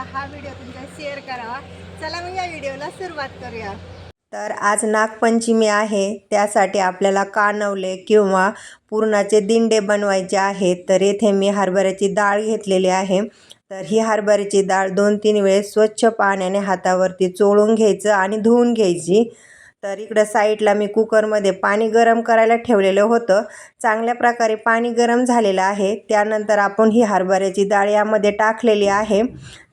आहोत हा व्हिडिओ तुमचा शेअर करावा. चला मग या व्हिडिओला सुरुवात करूया. तर आज नागपंचमी आहे त्यासाठी आपल्याला कानवले किंवा पुरणाचे दिंडे बनवायचे आहेत. तर येथे मी हरभऱ्याची डाळ घेतलेली आहे. तर ही हरभऱ्याची डाळ दोन तीन वेळेस स्वच्छ पाण्याने हातावरती चोळून घ्यायचं आणि धुवून घ्यायची. तर इकडं साईडला मी कुकरमध्ये पाणी गरम करायला ठेवलेलं होतं. चांगल्या प्रकारे पाणी गरम झालेलं आहे. त्यानंतर आपण ही हरभऱ्याची डाळ यामध्ये टाकलेली आहे.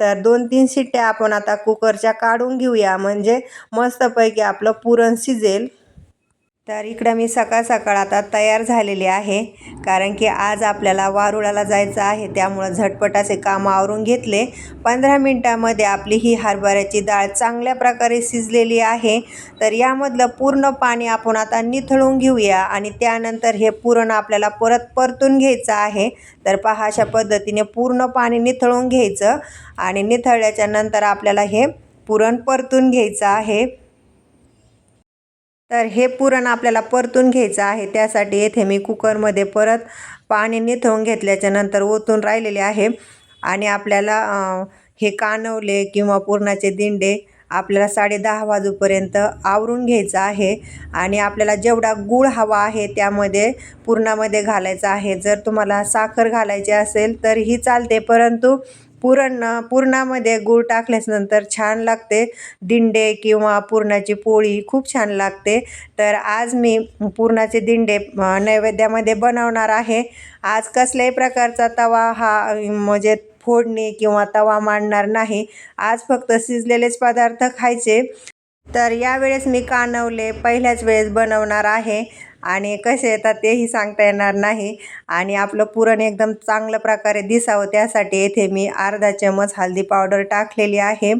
तर दोन तीन शिट्ट्या आपण आता कुकरच्या काढून घेऊया. म्हणजे मस्तपैकी आपलं पुरण शिजेल. तर इकडं मी सकाळ सकाळ आता तयार झालेली आहे कारण की आज आपल्याला वारुळाला जायचं आहे त्यामुळं झटपट असे काम आवरून घेतले. पंधरा मिनटामध्ये आपली ही हरभऱ्याची डाळ चांगल्या प्रकारे शिजलेली आहे. तर यामधलं पूर्ण पाणी आपण आता निथळून घेऊया आणि त्यानंतर हे पुरण आपल्याला परत परतून घ्यायचं आहे. तर पहा अशा पद्धतीने पूर्ण पाणी निथळून घ्यायचं आणि निथळल्याच्या नंतर आपल्याला हे पुरण परतून घ्यायचं आहे. तर हे पुरण आपल्याला परतून घ्यायचं आहे. त्यासाठी येथे मी कुकरमध्ये परत पाणी निथळून घेतल्याच्या नंतर ओतून राहिलेले आहे. आणि आपल्याला हे कानवले किंवा पुरणाचे दिंडे आपल्याला साडे दहा वाजूपर्यंत आवरून घ्यायचं आहे. आणि आपल्याला जेवढा गूळ हवा आहे त्यामध्ये पुरणामध्ये घालायचा आहे. जर तुम्हाला साखर घालायची असेल तरीही चालते. परंतु पुरण पुरणामध्ये गूळ टाकल्यानंतर छान लागते. दिंडे किंवा पुरणाची पोळी खूप छान लागते. तर आज मी पुरणाचे दिंडे नैवेद्यामध्ये बनवणार आहे. आज कसल्याही प्रकारचा तवा हा म्हणजे फोडणी किंवा तवा मांडणार नाही. आज फक्त शिजलेलेच पदार्थ खायचे. तर यावेळेस मी कानवले पहिल्याच वेळेस बनवणार आहे. आणि कसे येतात तेही सांगता येणार नाही. आणि आपलं पुरण एकदम चांगल्या प्रकारे दिसावं त्यासाठी येथे मी अर्धा चमच हळदी पावडर टाकलेली आहे.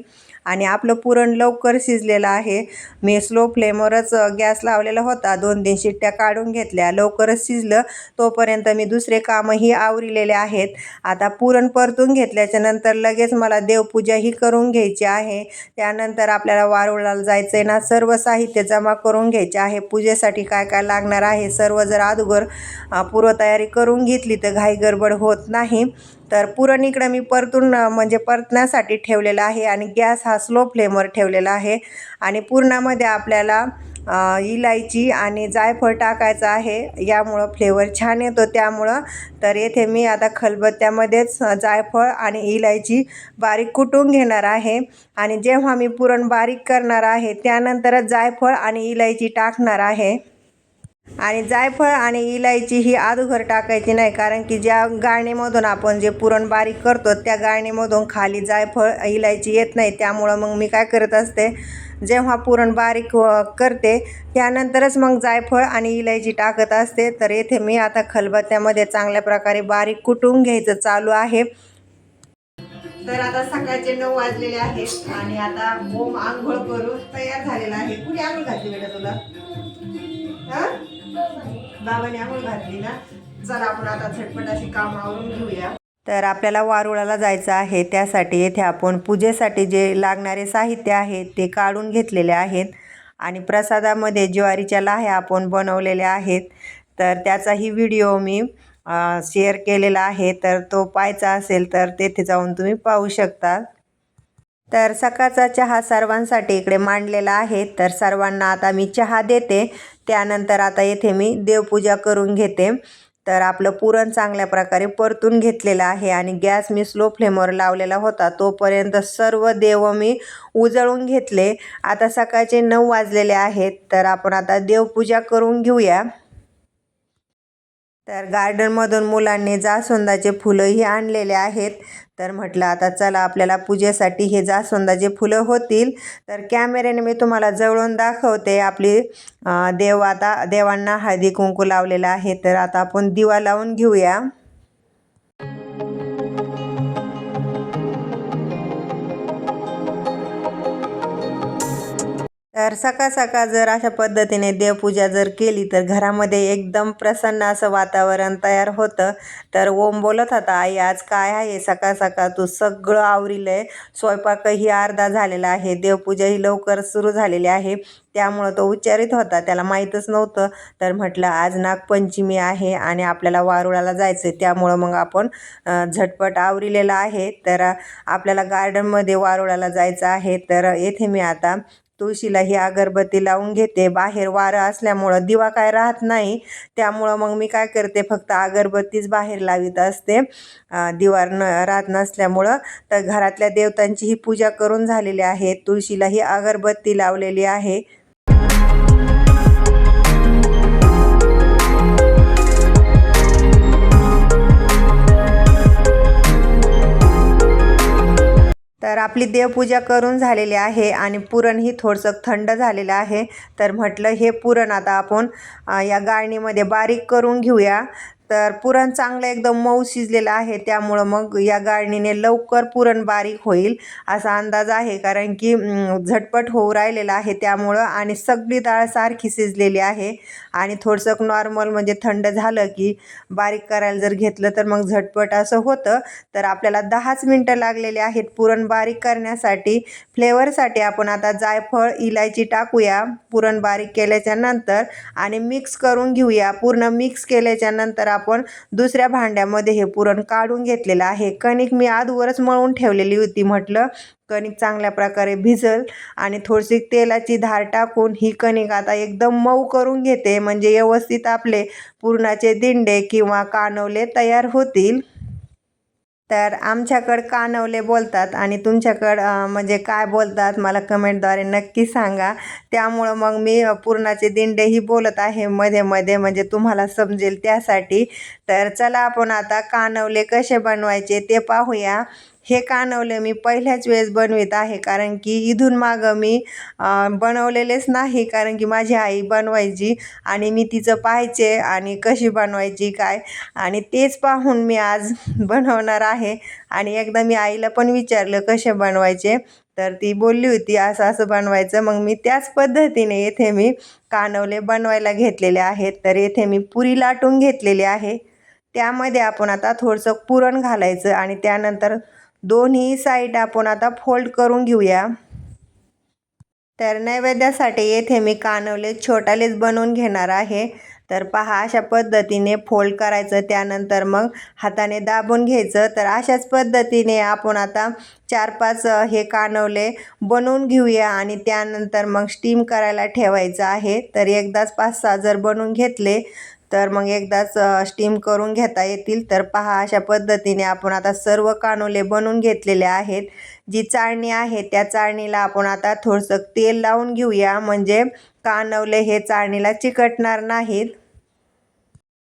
आणि आपलं पुरण लवकर शिजलेलं आहे. मी स्लो फ्लेमवरच गॅस लावलेला होता. दोन तीन शिट्ट्या काढून घेतल्या. लवकरच शिजलं. तोपर्यंत मी दुसरे कामही आवरिलेले आहेत. आता पुरण परतून घेतल्याच्या नंतर लगेच मला देवपूजाही करून घ्यायची आहे. त्यानंतर आपल्याला वारुळाला जायचं आहे ना सर्व साहित्य जमा करून घ्यायचे आहे. पूजेसाठी काय काय लागणार आहे सर्व जर अगोदर पूर्वतयारी करून घेतली तर घाई गडबड होत नाही. तर पुरण इकडं मी परतून म्हणजे परतण्यासाठी ठेवलेला आहे आणि गॅस हा स्लो फ्लेमवर ठेवलेला आहे आणि पुरणामध्ये आपल्याला इलायची आणि जायफळ टाकायचं आहे. यामुळं फ्लेवर छान येतो त्यामुळं. तर येथे मी आता खलबत्त्यामध्येच जायफळ आणि इलायची बारीक कुटून घेणार आहे. आणि जेव्हा मी पुरण बारीक करणार आहे त्यानंतरच जायफळ आणि इलायची टाकणार आहे. आणि जायफळ आणि इलायची ही अगोदर टाकायची नाही कारण की ज्या गाळणीमधून आपण जे पुरण बारीक करतो त्या गाळणीमधून खाली जायफळ इलायची येत नाही. त्यामुळं मग मी काय करत असते जेव्हा पुरण बारीक करते त्यानंतरच मग जायफळ आणि इलायची टाकत असते. तर येथे मी आता खलबत्त्यामध्ये चांगल्या प्रकारे बारीक कुटून घ्यायचं चालू आहे. तर आता सकाळचे नऊ वाजलेले आहेत आणि आता बोम आंघोळ करून तयार झालेला आहे. कुठे आंघोळ घातली बेटा तुला? हा? बाबाने आंघोळ घातली ना चला आपण आता झटपट अशी कामं आवरून घेऊया. तर आपल्याला वारुळाला जायचं आहे त्यासाठी येथे आपण पूजेसाठी जे लागणारे साहित्य आहे ते काढून घेतलेले आहेत. आणि प्रसादामध्ये ज्वारीच्या लाह्या आपण बनवलेल्या आहेत. तर त्याचाही व्हिडिओ मी शेअर केलेला आहे. तर तो पाहायचा असेल तर तेथे जाऊन तुम्ही पाहू शकता. तर सकाळचा चहा सर्वांसाठी इकडे मांडलेला आहे. तर सर्वांना आता मी चहा देते. त्यानंतर आता येथे मी देवपूजा करून घेते. तर आपलं पुरण चांगल्या प्रकारे परतून घेतलेलं आहे आणि गॅस मी स्लो फ्लेमवर लावलेला होता. तोपर्यंत सर्व देव मी उजळून घेतले. आता सकाळचे नऊ वाजलेले आहेत. तर आपण आता देवपूजा करून घेऊया. तर गार्डनमधून मुलांनी जास्वंदाचे फुलंही आणलेले आहेत. तर म्हटलं आता चला आपल्याला पूजेसाठी हे जास्वंदाचे फुलं होतील. तर कॅमेऱ्याने मी तुम्हाला जवळून दाखवते. आपली देव आता देवांना हळदी कुंकू लावलेला आहे. तर आता आपण दिवा लावून घेऊया. तर सकाळ सकाळ जर अशा पद्धतीने देवपूजा जर केली तर घरामध्ये एकदम प्रसन्न असं वातावरण तयार होतं. तर ओम बोलत होता आई आज काय आहे? सकाळ सकाळ तू सगळं आवरिलं आहे स्वयंपाकही अर्धा झालेला आहे. देवपूजाही लवकर सुरू झालेली आहे. त्यामुळं तो उच्चारित होता. त्याला माहीतच नव्हतं. तर म्हटलं आज नागपंचमी आहे आणि आपल्याला वारुळाला जायचं आहे त्यामुळं मग आपण झटपट आवरिलेलं आहे. तर आपल्याला गार्डनमध्ये वारुळाला जायचं आहे. तर येथे मी आता तुळशीला ही अगरबत्ती लावून घेते. बाहेर वारं असल्यामुळं दिवा काय राहत नाही. त्यामुळं मग मी काय करते फक्त अगरबत्तीच बाहेर लावित असते. दिवार न राहत नसल्यामुळं. तर घरातल्या देवतांची ही पूजा करून झालेली आहे. तुळशीला ही अगरबत्ती लावलेली आहे. तर आपली देवपूजा करून झालेली आहे आणि पुरणही थोडंसं थंड झालेलं आहे. तर म्हटलं हे पुरण आता आपण या गाळणीमध्ये बारीक करून घेऊया. तर पुरण चांगलं एकदम मऊ शिजलेलं आहे त्यामुळं मग या गाळणीने लवकर पुरण बारीक होईल असा अंदाज आहे. कारण की झटपट होऊ राहिलेलं आहे त्यामुळं आणि सगळी डाळ सारखी शिजलेली आहे. आणि थोडंसं नॉर्मल म्हणजे थंड झालं की बारीक करायला जर घेतलं तर मग झटपट असं होतं. तर आपल्याला दहाच मिनटं लागलेले आहेत पुरण बारीक करण्यासाठी. फ्लेवरसाठी आपण आता जायफळ इलायची टाकूया पुरण बारीक केल्याच्यानंतर. आणि मिक्स करून घेऊया. पूर्ण मिक्स केल्याच्यानंतर आपण दुसऱ्या भांड्यामध्ये हे पुरण काढून घेतलेलं आहे. कणिक मी आधवरच मळून ठेवलेली होती म्हटलं. कणिक चांगल्या प्रकारे भिजल आणि थोडीशी तेलाची धार टाकून ही कणिक आता एकदम मऊ करून घेते. म्हणजे व्यवस्थित आपले पुरणाचे दिंडे किंवा कानवले तयार होतील. तर आमच्याकडं कानवले बोलतात आणि तुमच्याकडं म्हणजे काय बोलतात मला कमेंटद्वारे नक्की सांगा. त्यामुळं मग मी पूर्णाचे पुरणाचे दिंडेही बोलत आहे मध्ये मध्ये म्हणजे तुम्हाला समजेल त्यासाठी. तर चला आपण आता कानवले कसे बनवायचे ते पाहूया. हे कानवले मी पहिल्याच वेळेस बनवित आहे कारण की इथून मागं मी बनवलेलेच नाही कारण की माझी आई बनवायची आणि मी तिचं पाहायचे आणि कशी बनवायची काय? आणि तेच पाहून मी आज बनवणार आहे. आणि एकदा मी आईला पण विचारलं कसे बनवायचे तर ती बोलली होती असं असं बनवायचं. मग मी त्याच पद्धतीने येथे मी कानवले बनवायला घेतलेले आहेत. तर येथे मी पुरी लाटून घेतलेली आहे. त्यामध्ये आपण आता थोडंसं पुरण घालायचं आणि त्यानंतर दोन्ही साईड आपण आता फोल्ड करून घेऊया. तर नैवेद्यासाठी येथे मी कानवले छोटालेच बनवून घेणार आहे. तर पहा अशा पद्धतीने फोल्ड करायचं त्यानंतर मग हाताने दाबून घ्यायचं. तर अशाच पद्धतीने आपण आता चार पाच हे कानवले बनवून घेऊया आणि त्यानंतर मग स्टीम करायला ठेवायचं आहे. तर एकदाच पाच सहा जर बनवून घेतले तर मग एकदाच स्टीम करून घेता येतील. तर पहा अशा पद्धतीने आपण आता सर्व कानोले बनवून घेतलेले आहेत. जी चाळणी आहे त्या चाळणीला आपण आता थोडंसं तेल लावून घेऊया. म्हणजे कानवले हे चाळणीला चिकटणार नाहीत.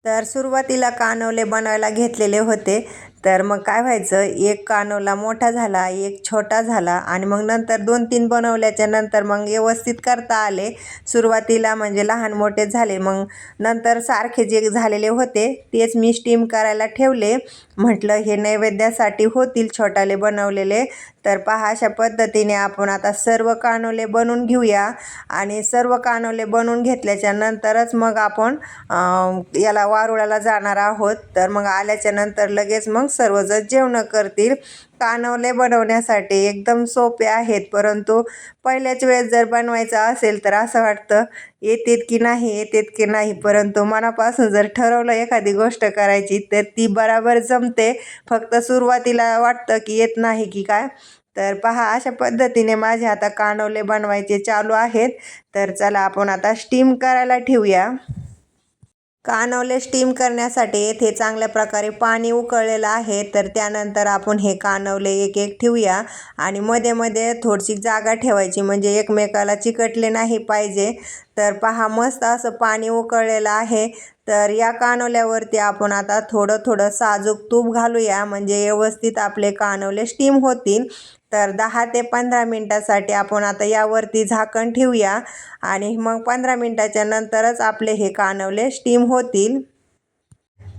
तर सुरुवातीला कानवले बनवायला घेतलेले होते. तर मग काय व्हायचं? एक कानोला मोठा झाला एक छोटा झाला आणि मग नंतर दोन तीन बनवल्याच्या नंतर मग व्यवस्थित करता आले. सुरुवातीला म्हणजे लहान मोठे झाले मग नंतर सारखे जे झालेले होते तेच मी स्टीम करायला ठेवले. म्हटलं हे नैवेद्यासाठी होतील छोटाले बनवलेले. तर पहा अशा पद्धतीने आपण आता सर्व कानोले बनवून घेऊया. आणि सर्व कानोले बनवून घेतल्याच्या नंतरच मग आपण याला वारुळाला जाणार आहोत. तर मग आल्याच्यानंतर लगेच मग सर्वजण जेवणं करतील. कानवले बनवण्यासाठी एकदम सोपे आहेत. परंतु पहिल्याच वेळेस जर बनवायचं असेल तर असं वाटतं येतेत की नाही येतेत की नाही? परंतु मनापासून जर ठरवलं एखादी गोष्ट करायची तर ती बराबर जमते. फक्त सुरुवातीला वाटतं की येत नाही की काय? तर पहा अशा पद्धतीने माझे आता कानवले बनवायचे चालू आहेत. तर चला आपण आता स्टीम करायला ठेवूया. कानवले स्टीम करण्यासाठी येथे चांगल्या प्रकारे पाणी उकळलेलं आहे. तर त्यानंतर आपण हे कानवले एक एक ठेवूया. आणि मध्ये मध्ये थोडीशी जागा ठेवायची म्हणजे एकमेकाला चिकटले नाही पाहिजे. तर पहा मस्त असं पाणी उकळलेलं आहे. तर या कानवल्यावरती आपण आता थोडं थोडं साजूक तूप घालूया. म्हणजे व्यवस्थित आपले कानवले स्टीम होतील. तर दहा ते पंधरा मिनटासाठी आपण आता यावरती झाकण ठेवूया. आणि मग पंधरा मिनटाच्या नंतरच आपले हे कानवले स्टीम होतील.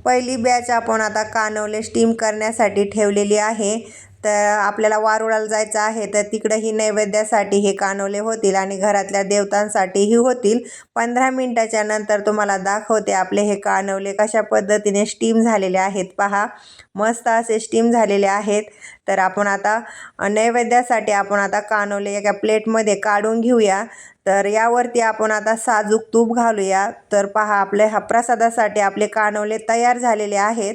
पहिली बॅच आपण आता कानवले स्टीम करण्यासाठी ठेवलेली आहे. तर आपल्याला वारुळाला जायचं आहे तर तिकडंही नैवेद्यासाठी हे कानवले होतील आणि घरातल्या देवतांसाठीही होतील. पंधरा मिनटाच्या नंतर तुम्हाला दाखवते आपले हे कानवले कशा पद्धतीने स्टीम झालेले आहेत. पहा मस्त असे स्टीम झालेले आहेत. तर आपण आता नैवेद्यासाठी आपण आता कानवले एका प्लेटमध्ये काढून घेऊया. तर यावरती आपण आता साजूक तूप घालूया. तर पहा आपले हा प्रसादासाठी आपले कानवले तयार झालेले आहेत.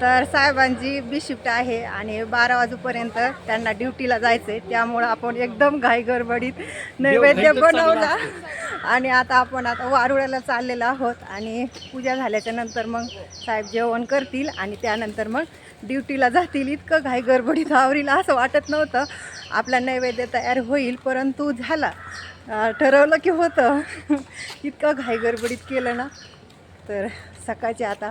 तर साहेबांची बी शिफ्ट आहे आणि बारा वाजूपर्यंत त्यांना ड्युटीला जायचं आहे त्यामुळं आपण एकदम घाई गडबडीत नैवेद्य बनवला. आणि आता आपण आता वारुळ्याला चाललेलो आहोत आणि पूजा झाल्याच्यानंतर मग साहेब जेवण करतील आणि त्यानंतर मग ड्युटीला जातील. इतकं घाई गडबडीत आवरीला असं वाटत नव्हतं. आपला नैवेद्य तयार होईल परंतु झाला. ठरवलं की होतं. इतकं घाई गडबडीत केलं ना. तर सकाळचे आता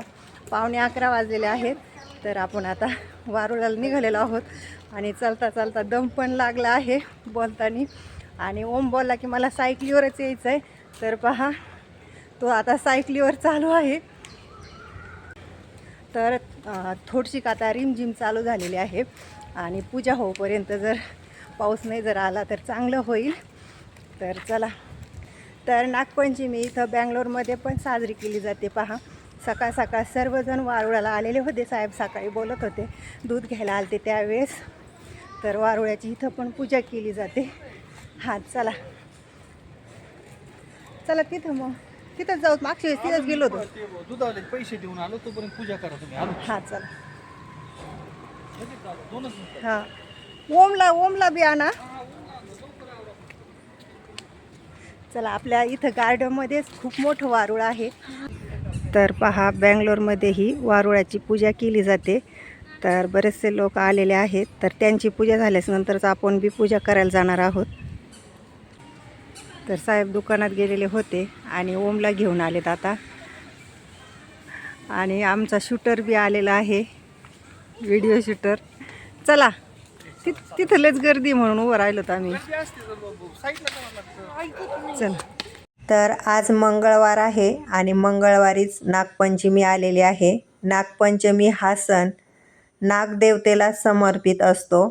पावणे अकरा वाजलेले आहेत. तर आपण आता वारुळाला निघालेलो आहोत. आणि चालता चालता दम पण लागला आहे बोलताना. आणि ओम बोलला की मला सायकलीवरच यायचं आहे तर पहा तो आता सायकलीवर चालू आहे. तर अ, थोडीशी आता रिमझिम चालू झालेली आहे. आणि पूजा होईपर्यंत जर पाऊस नाही जर आला तर चांगलं होईल. तर चला. तर नागपंचमी इथं बँगलोरमध्ये पण साजरी केली जाते. पहा. सकाळ सकाळ सर्वजण वारुळाला आलेले होते. साहेब सकाळी बोलत होते दूध घ्यायला आलते त्यावेळेस. तर वारुळ्याची इथं पण पूजा केली जाते. हां चला. चला तिथं मग. तिथंच जाऊ. मागच्या वेळेस तिथंच गेलो होतो. दुधावले पैसे देऊन आलो तोपर्यंत पूजा करा तुम्ही. हां चला. हां. ओमला ओमला बी आणा. चला आपल्या इथं गार्डनमध्येच खूप मोठं वारुळ आहे. तर पहा बँगलोरमध्येही वारुळाची पूजा केली जाते. तर बरेचसे लोक आलेले आहेत. तर त्यांची पूजा झाल्यास नंतरच आपण बी पूजा करायला जाणार आहोत. तर साहेब दुकानात गेलेले होते आणि ओमला घेऊन आलेत आता. आणि आमचा शूटर बी आलेला आहे. Video shooter. चला तिथ तिथं गर्दी म्हणून उभं राहिलो आम्ही. चला. तर आज मंगळवार आहे आणि मंगळवारीच नागपंचमी आलेली आहे. नागपंचमी हा सण नागदेवतेला समर्पित असतो.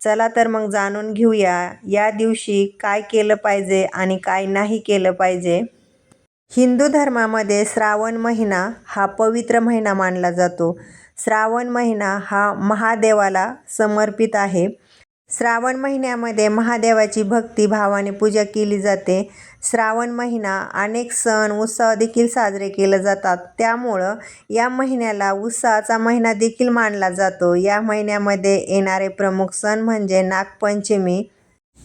चला तर मग जाणून घेऊया या दिवशी काय केलं पाहिजे आणि काय नाही केलं पाहिजे. हिंदू धर्मामध्ये श्रावण महिना हा पवित्र महिना मानला जातो. श्रावण महिना हा महादेवाला समर्पित आहे. श्रावण महिन्यामध्ये महादेवाची भक्ती भावाने पूजा केली जाते. श्रावण महिना अनेक सण उत्सव देखील साजरे केले जातात. त्यामुळं या महिन्याला उत्साहाचा महिना देखील मानला जातो. या महिन्यामध्ये येणारे प्रमुख सण म्हणजे नागपंचमी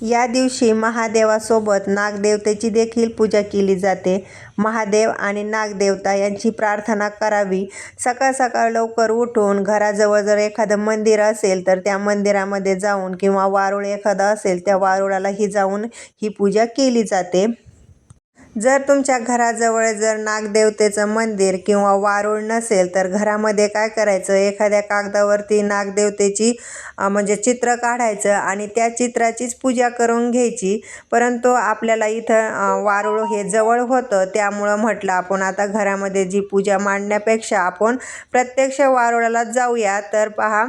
या दिवशी महादेवासोबत नागदेवतेची देखील पूजा केली जाते. महादेव आणि नागदेवता यांची प्रार्थना करावी. सकाळ सकाळ लवकर उठून घराजवळ जर एखादं मंदिर असेल तर त्या मंदिरामध्ये जाऊन किंवा वारुळ एखादं असेल त्या वारुळालाही जाऊन ही पूजा केली जाते. जर तुमच्या घराजवळ जर नागदेवतेचं मंदिर किंवा वारूळ नसेल तर घरामध्ये काय करायचं? एखाद्या कागदावरती नागदेवतेची म्हणजे चित्र काढायचं आणि त्या चित्राचीच पूजा करून घ्यायची. परंतु आपल्याला इथं वारूळ हे जवळ होतं त्यामुळं म्हटलं आपण आता घरामध्ये जी पूजा मांडण्यापेक्षा आपण प्रत्यक्ष वारुळाला जाऊया. तर पहा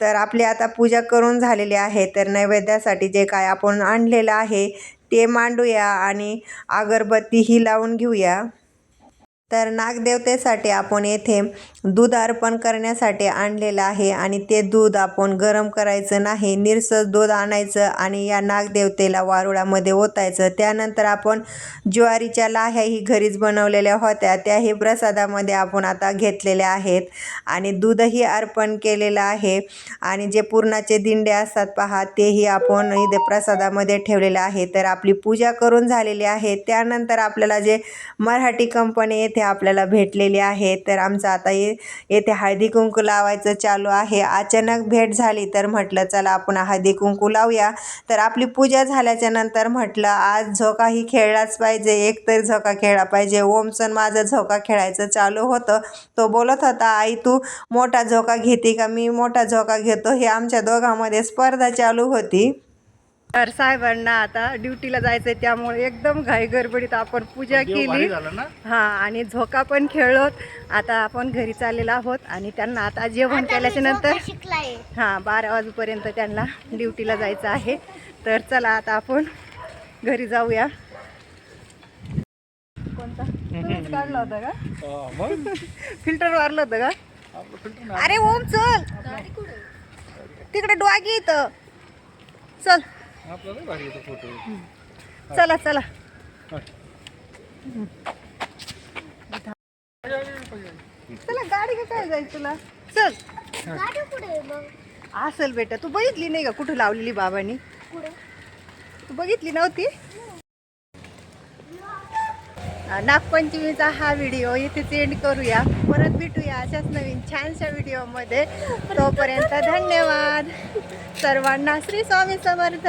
तर आपली आता पूजा करून झालेली आहे. तर नैवेद्यासाठी जे काय आपण आणलेलं आहे ते मांडूया आणि अगरबत्तीही लावून घेऊया. तर नागदेवतेसाठी आपण येथे दूध अर्पण करण्यासाठी आणलेलं आहे आणि ते दूध आपण गरम करायचं नाही निरसं दूध आणायचं आणि या नागदेवतेला वारुळामध्ये ओतायचं. त्यानंतर आपण ज्वारीच्या लाह्याही घरीच बनवलेल्या होत्या. त्याही प्रसादामध्ये आपण आता घेतलेल्या आहेत आणि दूधही अर्पण केलेलं आहे आणि जे पूर्णाचे दिंडे असतात पहा तेही आपण इथे प्रसादामध्ये ठेवलेलं आहे. तर आपली पूजा करून झालेली आहे. त्यानंतर आपल्याला जे मराठी कंपनी येथे आपल्याला भेटलेली आहे तर आमचं आता ये येथे हळदी कुंकू लावायचं चालू आहे. अचानक भेट झाली तर म्हटलं चला आपण हळदी कुंकू लावूया. तर आपली पूजा झाल्याच्यानंतर म्हटलं आज झोकाही खेळलाच पाहिजे. एकतर झोका खेळला पाहिजे. ओमसन माझा झोका खेळायचं चालू होतं. तो बोलत होता आई तू मोठा झोका घेते का? मी मोठा झोका घेतो. हे आमच्या दोघांमध्ये स्पर्धा चालू होती. तर साहेबांना आता ड्युटीला जायचं आहे त्यामुळे एकदम घाई गडबडीत आपण पूजा केली. झालं ना? हा आणि झोका पण खेळलोत. आता आपण घरी चाललेलो आहोत आणि त्यांना आता जेवण केल्याच्यानंतर शिकलाय. हां बारा वाजेपर्यंत त्यांना ड्युटीला जायचं आहे. तर चला आता आपण घरी जाऊया. कोणता? काढला होता का? हा, फिल्टर मारलं होतं का. अरे ओम चल. तिकडे डॉगी इथं. चल. आपला लय भारी येतो फोटो चला चला. चला गाडी का काय जाईल तुला? चल. गाडी कुठे मग? असेल बेटा तू बघितली नाही का कुठं लावलेली बाबांनी? कुठे? तू बघितली नव्हती? नागपंचमीचा हा व्हिडिओ इथेच एंड करूया. परत भेटूया अशाच नवीन छानशा व्हिडिओमध्ये. तोपर्यंत धन्यवाद. सर्वांना श्री स्वामी समर्थ.